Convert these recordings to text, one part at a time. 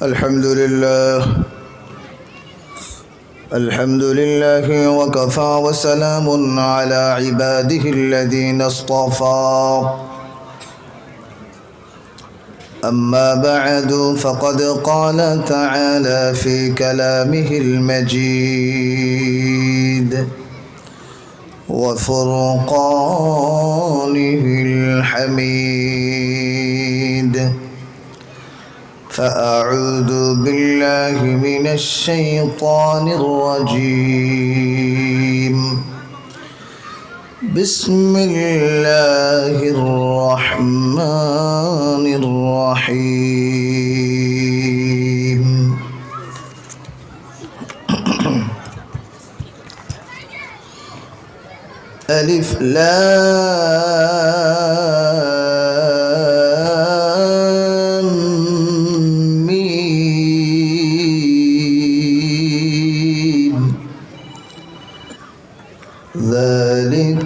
الحمد لله. الحمد لله وكفى وسلام على عباده الذين اصطفى. أما بعد فقد قال تعالى في كلامه المجيد وفرقانه الحميد. فأعوذ بالله من الشيطان الرجيم. بسم الله الرحمن الرحيم. ألف لام.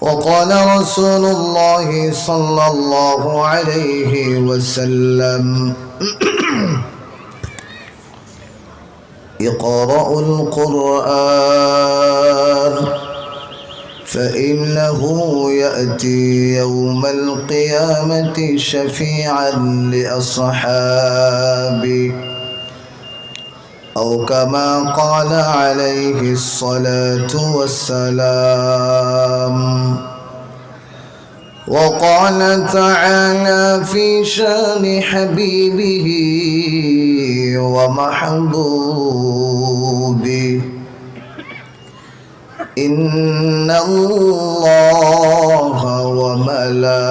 وقال رسول الله صلى الله عليه وسلم اقرأوا القرآن فإنه يأتي يوم القيامة شفيعا لأصحابه. أو كما قال عليه الصلاة والسلام. وقال تعالى في شان حبيبه ومحبوبه. إن الله وملائكته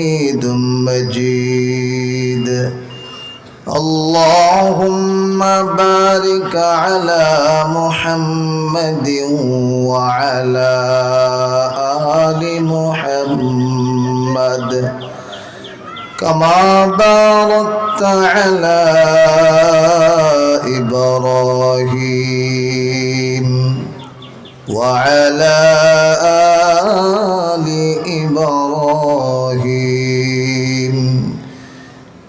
بارك على محمد وعلى آل محمد. كما باركت على إبراهيم وعلى آل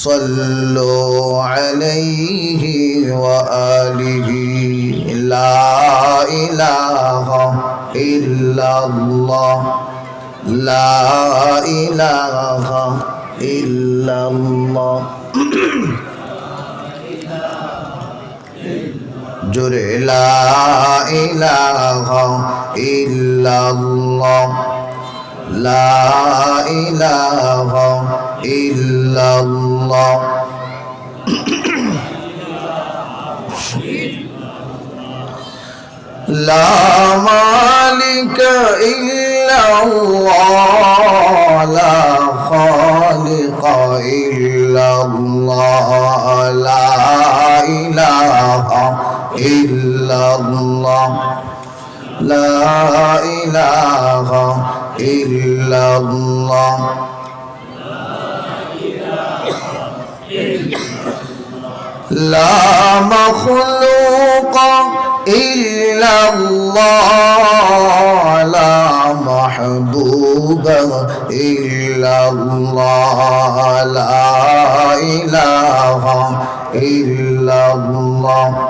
صلوا عليه وآله لا إله إلا الله لا إله إلا الله জোরে লা ইলাহা ইল্লাল্লাহ لا إله إلا الله لا مالك إلا الله لا خالق إلا الله لا إله إلا الله لا إله إلا الله لا مخلوق إلا الله لا محبوب إلا الله لا إله إلا الله